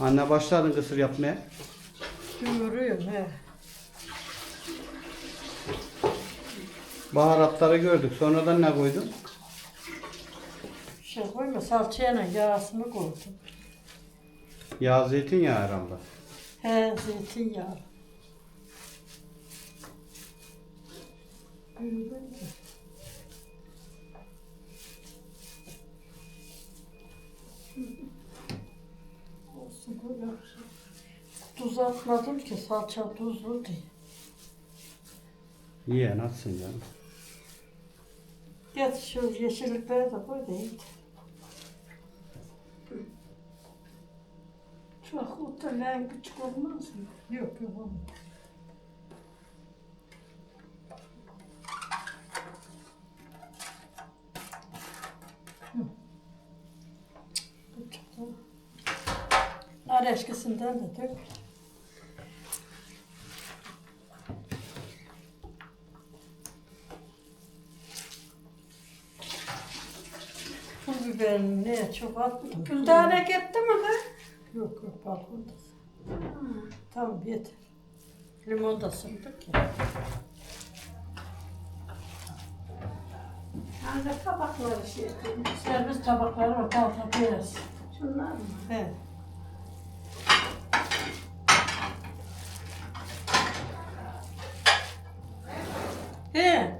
Anne başladın kısır yapmaya. Yoğuruyorum he. Baharatları gördük. Sonradan ne koydun? Şey koyma salçayla yağsını koydum. Yağ zeytinyağı herhalde. He zeytinyağı. Böyle olsun. Tuz atmadım ki salça tuzlu diye. Yiyen atsın canım. Geç şu yeşillikleri de koy da iyi. Çok muhtemelen küçük olmaz mı? Yok yok olmaz. Nar eşkisinden de dök. Pul biberini ne çok atmadım. Güldane gitti mi kız? Yok yok balkonda. Tamam yeter. Limon da sıktık ya. Hani tabakları şey ettim. Servis tabakları var beyaz. Şunlar mı? He. 嗯。